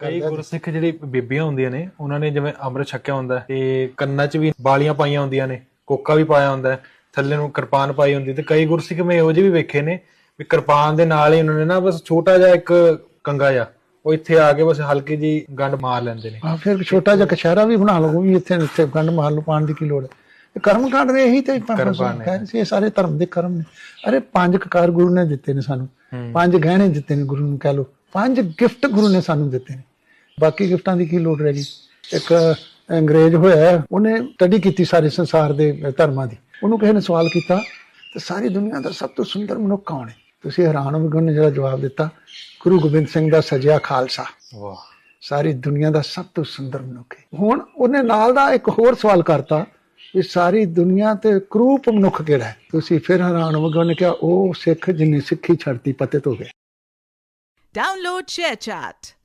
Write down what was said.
ਕਈ ਗੁਰਸਿੱਖ ਜਿਹੜੀ ਬੀਬੀਆਂ ਹੁੰਦੀਆਂ ਨੇ ਉਹਨਾਂ ਨੇ ਜਿਵੇਂ ਅੰਮ੍ਰਿਤ ਛਕਿਆ ਹੁੰਦਾ ਹੈ ਤੇ ਕੰਨਾਂ 'ਚ ਵੀ ਬਾਲੀਆਂ ਪਾਈਆਂ ਹੁੰਦੀਆਂ ਨੇ ਕੋਕਾ ਵੀ ਪਾਇਆ ਹੁੰਦਾ ਹੈ ਥੱਲੇ ਨੂੰ ਕਿਰਪਾਨ ਪਾਈ ਹੁੰਦੀ ਤੇ ਕਈ ਗੁਰਸਿੱਖ ਮੈਂ ਇਹੋ ਜਿਹੇ ਵੀ ਵੇਖੇ ਨੇ ਵੀ ਕਿਰਪਾਨ ਦੇ ਨਾਲ ਹੀ ਉਹਨਾਂ ਨੇ ਨਾ ਬਸ ਛੋਟਾ ਜਿਹਾ ਇੱਕ ਕੰਗਾ ਜਿਹਾ ਉਹ ਇੱਥੇ ਆ ਕੇ ਬਸ ਹਲਕੀ ਜੀ ਗੰਢ ਮਾਰ ਲੈਂਦੇ ਨੇ। ਆ ਫਿਰ ਛੋਟਾ ਜਿਹਾ ਕਸ਼ਹਿਰਾ ਵੀ ਬਣਾ ਲਓ ਵੀ ਇੱਥੇ ਇੱਥੇ ਗੰਢ ਮਾਰ ਲਓ ਪਾਣ ਦੀ ਕੀ ਲੋੜ ਹੈ? ਕਰਮ ਕਾਂਡ ਦੇ ਇਹੀ ਤੇ ਕਰਮ ਸੀ ਇਹ ਸਾਰੇ ਧਰਮ ਦੇ ਕਰਮ ਨੇ। ਅਰੇ ਪੰਜ ਕਕਾਰ ਗੁਰੂ ਨੇ ਦਿੱਤੇ ਨੇ ਸਾਨੂੰ ਪੰਜ ਗਹਿਣੇ ਦਿੱਤੇ ਨੇ ਗੁਰੂ ਨੂੰ ਕਹਿ ਲਓ ਪੰਜ ਗਿਫਟ ਗੁਰੂ ਨੇ ਸਾਨੂੰ ਦਿੱਤੇ ਨੇ। ਬਾਕੀ ਗਿਫਟਾਂ ਦੀ ਕੀ ਲੋੜ ਰਹਿ ਗਈ? ਇੱਕ ਅੰਗਰੇਜ਼ ਹੋਇਆ ਉਹਨੇ ਸਟੱਡੀ ਕੀਤੀ ਸਾਰੇ ਸੰਸਾਰ ਦੇ ਧਰਮਾਂ ਦੀ। ਉਹਨੂੰ ਕਿਸੇ ਨੇ ਸਵਾਲ ਕੀਤਾ ਤੇ ਸਾਰੀ ਦੁਨੀਆ ਦਾ ਸਭ ਤੋਂ ਸੁੰਦਰ ਮਨੁੱਖ ਕੌਣ ਹੈ? ਤੁਸੀਂ ਹੈਰਾਨ ਹੋਵੋਗੇ ਉਹਨੇ ਜਿਹੜਾ ਜਵਾਬ ਦਿੱਤਾ ਗੁਰੂ ਗੋਬਿੰਦ ਸਿੰਘ ਦਾ ਸਜਿਆ ਖਾਲਸਾ। ਵਾਹ। ਸਾਰੀ ਦੁਨੀਆ ਦਾ ਸਭ ਤੋਂ ਸੁੰਦਰ ਮਨੁੱਖ ਹੈ। ਹੁਣ ਉਹਨੇ ਨਾਲ ਦਾ ਇੱਕ ਹੋਰ ਸਵਾਲ ਕਰਤਾ ਵੀ ਸਾਰੀ ਦੁਨੀਆ ਤੇ ਕਰੂਪ ਮਨੁੱਖ ਕਿਹੜਾ ਹੈ? ਤੁਸੀਂ ਫਿਰ ਹੈਰਾਨ ਹੋਵੋਗੇ ਉਹਨੇ ਕਿਹਾ ਉਹ ਸਿੱਖ ਜਿਨੇ ਸਿੱਖੀ ਛੱਡਤੀ ਪਤਿਤ ਹੋ ਗਏ। Download ShareChat.